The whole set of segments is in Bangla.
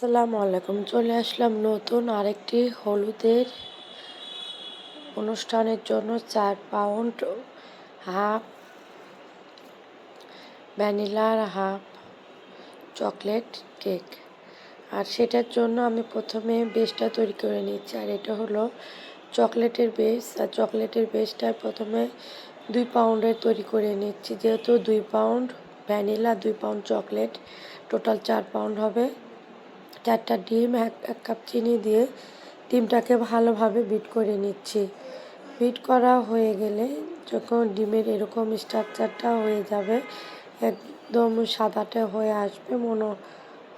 আসসালামু আলাইকুম। চলে আসলাম নতুন আরেকটি হলুদের অনুষ্ঠানের জন্য চার পাউন্ড হাফ ভ্যানিলার হাফ চকলেট কেক। আর সেটার জন্য আমি প্রথমে বেসটা তৈরি করে নিচ্ছি, আর এটা হলো চকলেটের বেস। আর চকলেটের বেসটা প্রথমে দুই পাউন্ডের তৈরি করে নিচ্ছি, যেহেতু দুই পাউন্ড ভ্যানিলা, দুই পাউন্ড চকলেট, টোটাল চার পাউন্ড হবে। চারটা ডিম, এক এক কাপ চিনি দিয়ে ডিমটাকে ভালোভাবে বিট করে নিচ্ছি। বিট করা হয়ে গেলে যখন ডিমের এরকম স্ট্রাকচারটা হয়ে যাবে, একদম সাদাটে হয়ে আসবে, মনে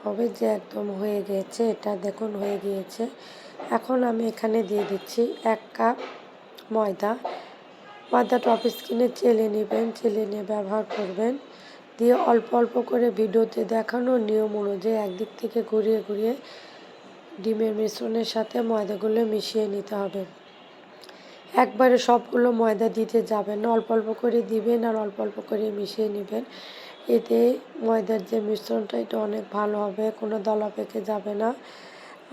হবে যে একদম হয়ে গেছে, এটা দেখুন হয়ে গিয়েছে। এখন আমি এখানে দিয়ে দিচ্ছি এক কাপ ময়দা। ময়দাটা টপ স্কিনে চেলে নেবেন, চেলে নিয়ে ব্যবহার করবেন। দিয়ে অল্প অল্প করে ভিডিওতে দেখানো নিয়ম অনুযায়ী একদিক থেকে ঘুরিয়ে ঘুরিয়ে ডিমের মিশ্রণের সাথে ময়দাগুলো মিশিয়ে নিতে হবে। একবারে সবগুলো ময়দা দিতে যাবেন না, অল্প অল্প করে দিবেন আর অল্প অল্প করে মিশিয়ে নেবেন। এতে ময়দার যে মিশ্রণটা, এটা অনেক ভালো হবে, কোনো দলা পেকে যাবে না।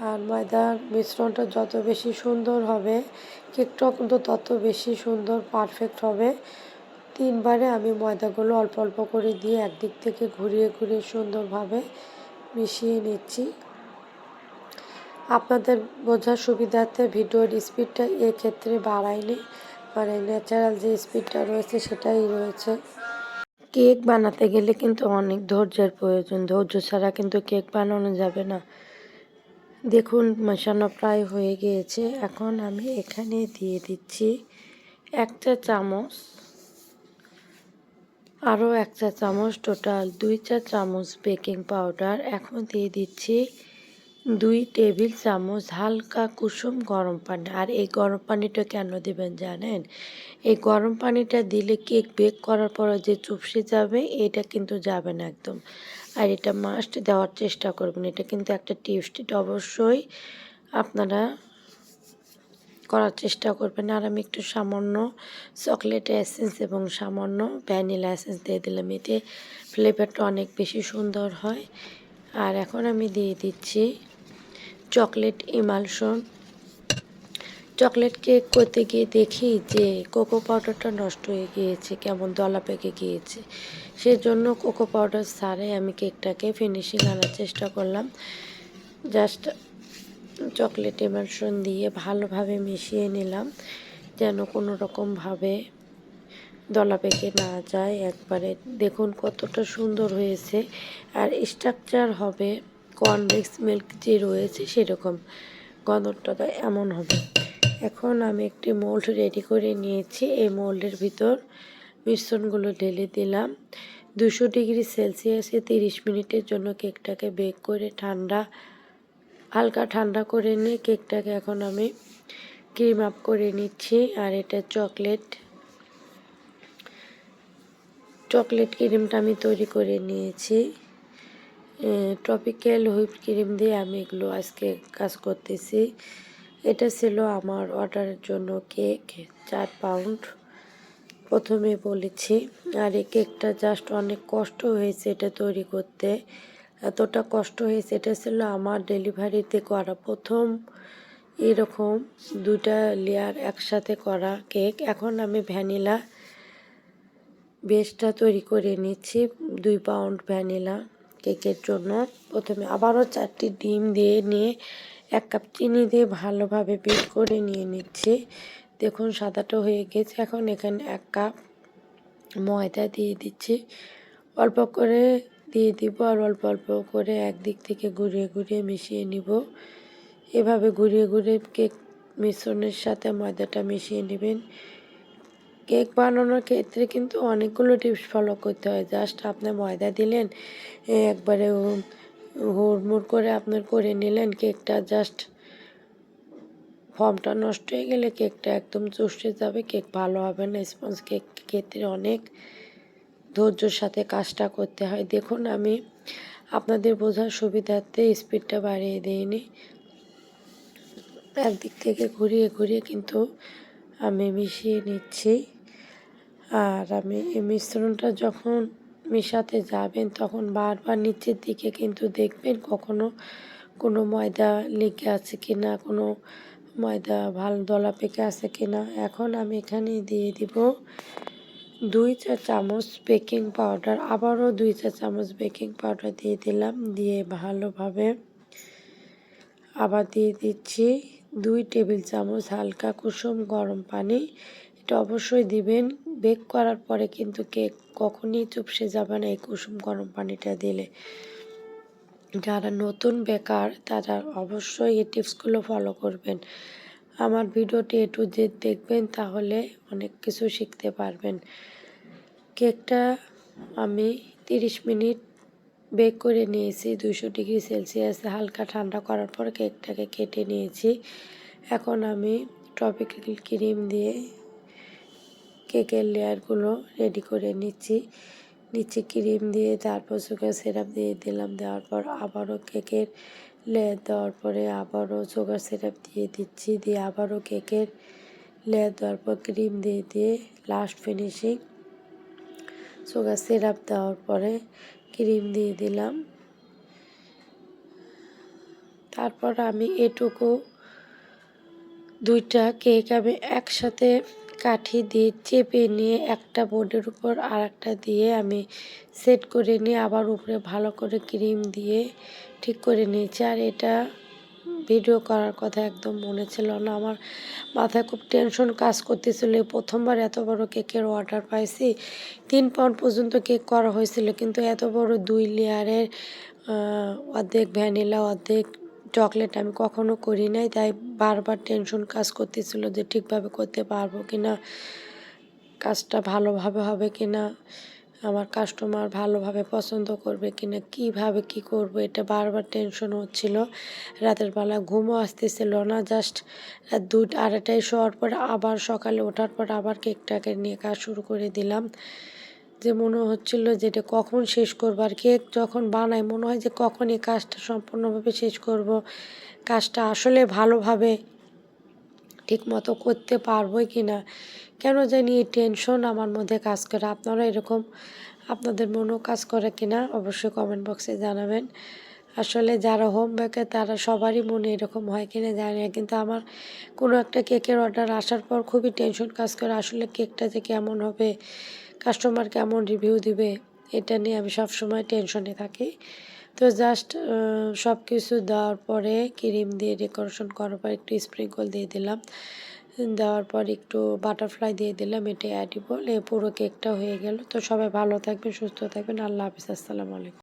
আর ময়দার মিশ্রণটা যত বেশি সুন্দর হবে, কেকটাও কিন্তু তত বেশি সুন্দর পারফেক্ট হবে। তিনবারে আমি ময়দাগুলো অল্প অল্প করে দিয়ে একদিক থেকে ঘুরিয়ে ঘুরিয়ে সুন্দরভাবে মিশিয়ে নিচ্ছি। আপনাদের বোঝার সুবিধার্থে ভিডিওর স্পিডটা এক্ষেত্রে বাড়ায়নি মানে ন্যাচারাল যে স্পিডটা রয়েছে সেটাই রয়েছে। কেক বানাতে গেলে কিন্তু অনেক ধৈর্যের প্রয়োজন। ধৈর্য ছাড়া কিন্তু কেক বানানো যাবে না। দেখুন, মেশানো প্রায় হয়ে গিয়েছে। এখন আমি এখানে দিয়ে দিচ্ছি একটা চামচ আরও এক চা চামচ টোটাল দুই চা চামচ বেকিং পাউডার। এখন দিয়ে দিচ্ছি দুই টেবিল চামচ হালকা কুসুম গরম পানি। আর এই গরম পানিটা কেন দেবেন জানেন? এই গরম পানিটা দিলে কেক বেক করার পরে যে চুপসে যাবে, এটা কিন্তু যাবে না একদম। আর এটা মাস্ট দেওয়ার চেষ্টা করবেন। এটা কিন্তু একটা টিপস অবশ্যই আপনারা করার চেষ্টা করবেন। আর আমি একটু সামান্য চকলেট এসেন্স এবং সামান্য ভ্যানিলা এসেন্স দিয়ে দিলাম। এতে ফ্লেভারটা অনেক বেশি সুন্দর হয়। আর এখন আমি দিয়ে দিচ্ছি চকলেট ইমালশন চকলেট কেক করতে গিয়ে দেখি যে কোকো পাউডারটা নষ্ট হয়ে গিয়েছে, কেমন দলা পেকে গিয়েছে। সেজন্য কোকো পাউডার ছাড়াই আমি কেকটাকে ফিনিশিং আনার চেষ্টা করলাম। জাস্ট চকলেট এমার্সন দিয়ে ভালোভাবে মিশিয়ে নিলাম, যেন কোনো রকমভাবে দলা পেকে না যায় একবারে। দেখুন কতটা সুন্দর হয়েছে, আর স্ট্রাকচার হবে কনভেক্স মিল্ক যে রয়েছে সেরকম। গন্ধটা এমন হবে। এখন আমি একটি মোল্ড রেডি করে নিয়েছি। এই মোল্ডের ভিতর মিশ্রণগুলো ঢেলে দিলাম। দুশো ডিগ্রি সেলসিয়াসে তিরিশ মিনিটের জন্য কেকটাকে বেক করে ঠান্ডা হালকা ঠান্ডা করে নিয়ে কেকটাকে এখন আমি ক্রিম আপ করে নিচ্ছি। আর এটা চকলেট। চকলেট ক্রিমটা আমি তৈরি করে নিয়েছি। ট্রপিক্যাল হুইপ ক্রিম দিয়ে আমি এগুলো আজকে কাজ করতেছি। এটা ছিল আমার অর্ডারের জন্য কেক, চার পাউন্ড। প্রথমে বলেছি, আর এই কেকটা জাস্ট অনেক কষ্ট হয়েছে এটা তৈরি করতে। এতটা কষ্ট হয়েছে, এটা ছিল আমার ডেলিভারিতে করা প্রথম। এরকম দুটা লেয়ার একসাথে করা কেক এখন আমি ভ্যানিলা বেসটা তৈরি করে নিচ্ছি, দুই পাউন্ড ভ্যানিলা কেকের জন্য। প্রথমে আবারও চারটি ডিম দিয়ে নিয়ে এক কাপ চিনি দিয়ে ভালোভাবে বিট করে নিয়ে নিচ্ছি। দেখুন, সাদাটা হয়ে গেছে। এখন এখানে এক কাপ ময়দা দিয়ে দিচ্ছি। অল্প করে দিয়ে দিব আর অল্প অল্প করে একদিক থেকে ঘুরিয়ে ঘুরিয়ে মিশিয়ে নিব। এভাবে ঘুরিয়ে ঘুরিয়ে কেক মিশ্রণের সাথে ময়দাটা মিশিয়ে নেবেন। কেক বানানোর ক্ষেত্রে কিন্তু অনেকগুলো টিপস ফলো করতে হয়। জাস্ট আপনি ময়দা দিলেন, একবারে হুড়মুড় করে আপনার করে নিলেন কেকটা, জাস্ট ফর্মটা নষ্ট হয়ে গেলে কেকটা একদম চুষে যাবে, কেক ভালো হবে না। স্পঞ্জ কেক, ক্ষেত্রে অনেক ধৈর্যর সাথে কাজটা করতে হয়। দেখুন, আমি আপনাদের বোঝার সুবিধার্থে স্পিডটা বাড়িয়ে দিইনি। একদিক থেকে ঘুরিয়ে ঘুরিয়ে কিন্তু আমি মিশিয়ে নিচ্ছি। আর আমি এই মিশ্রণটা যখন মেশাতে যাবেন, তখন বারবার নিচের দিকে কিন্তু দেখবেন কখনো কোনো ময়দা লেগে আছে কি না কোনো ময়দা ভালো দলা পেকে আছে কি না এখন আমি এখানে দিয়ে দিব। দুই চা চামচ বেকিং পাউডার, আবারও দুই চা চামচ বেকিং পাউডার দিয়ে দিলাম। দিয়ে ভালোভাবে আবার দিয়ে দিচ্ছি দুই টেবিল চামচ হালকা কুসুম গরম পানি। এটা অবশ্যই দিবেন। বেক করার পরে কিন্তু কেক কখনই চুপসে যাবে না এই কুসুম গরম পানিটা দিলে। যারা নতুন বেকার, তারা অবশ্যই এই টিপসগুলো ফলো করবেন। আমার ভিডিওটি একটু যে দেখবেন, তাহলে অনেক কিছু শিখতে পারবেন। কেকটা আমি তিরিশ মিনিট বেক করে নিয়েছি দুশো ডিগ্রি সেলসিয়াসে হালকা ঠান্ডা করার পর কেকটাকে কেটে নিয়েছি। এখন আমি টপিক্যাল ক্রিম দিয়ে কেকের লেয়ারগুলো রেডি করে নিচ্ছি। নিচে ক্রিম দিয়ে, তারপর সুগার সিরাপ দিয়ে দিলাম, দেওয়ার পর আবারও কেকের লেয়ার দেওয়ার পরে আবারও সুগার সিরাপ দিয়ে দিচ্ছি, দিয়ে আবারও কেকের লেয়ার দেওয়ার পর ক্রিম দিয়ে দিয়ে লাস্ট ফিনিশিং সুগার সিরাপ দেওয়ার পরে ক্রিম দিয়ে দিলাম। তারপর আমি এটুকু দুইটা কেক আমি একসাথে কাঠি দিয়ে চেপে নিয়ে একটা বোর্ডের উপর আর একটা দিয়ে আমি সেট করে নিয়ে আবার উপরে ভালো করে ক্রিম দিয়ে ঠিক করে নিয়েছি। আর এটা ভিডিও করার কথা একদম মনে ছিল না। আমার মাথায় খুব টেনশন কাজ করতেছিল। প্রথমবার এত বড় কেকের অর্ডার পাইছি। তিন পাউন্ড পর্যন্ত কেক করা হয়েছিল। কিন্তু এত বড় দুই লেয়ারের অর্ধেক ভ্যানিলা, অর্ধেক চকলেট আমি কখনো করি নাই, তাই বারবার টেনশন কাজ করতেছিল যে ঠিকভাবে করতে পারব কি না কাজটা ভালোভাবে হবে কি না আমার কাস্টমার ভালোভাবে পছন্দ করবে কি না কীভাবে কি করব, এটা বারবার টেনশন হচ্ছিল। রাতের বেলা ঘুমও আসতেছিল না জাস্ট দুই আড়াইটায় শোয়ার পর আবার সকালে ওঠার পর আবার কেকটাকে নিয়ে কাজ শুরু করে দিলাম। যে মনে হচ্ছিল যে এটা কখন শেষ করব আর কেক যখন বানাই মনে হয় যে কখন এই কাজটা সম্পূর্ণভাবে শেষ করব, কাজটা আসলে ভালোভাবে ঠিক মতো করতে পারব কি না কেন জানি এই টেনশন আমার মধ্যে কাজ করে। আপনারা এরকম আপনাদের মনেও কাজ করে কিনা অবশ্যই কমেন্ট বক্সে জানাবেন। আসলে যারা হোম বেকে তারা সবারই মনে এরকম হয় কিনা জানি না, কিন্তু আমার কোনো একটা কেকের অর্ডার আসার পর খুবই টেনশন কাজ করে আসলে কেকটা যে কেমন হবে কাস্টমার কেমন রিভিউ দিবে, এটা নিয়ে আমি সবসময় টেনশনে থাকি। তো জাস্ট সব কিছু দেওয়ার পরে ক্রিম দিয়ে ডেকোরেশন করার পর একটু স্প্রিঙ্কল দিয়ে দিলাম। দেওয়ার পর একটু বাটারফ্লাই দিয়ে দিলাম, এটা অ্যাডিবল এ পুরো কেকটা হয়ে গেল। তো সবাই ভালো থাকবেন, সুস্থ থাকবেন। আল্লাহ হাফিজ, আসসালামু আলাইকুম।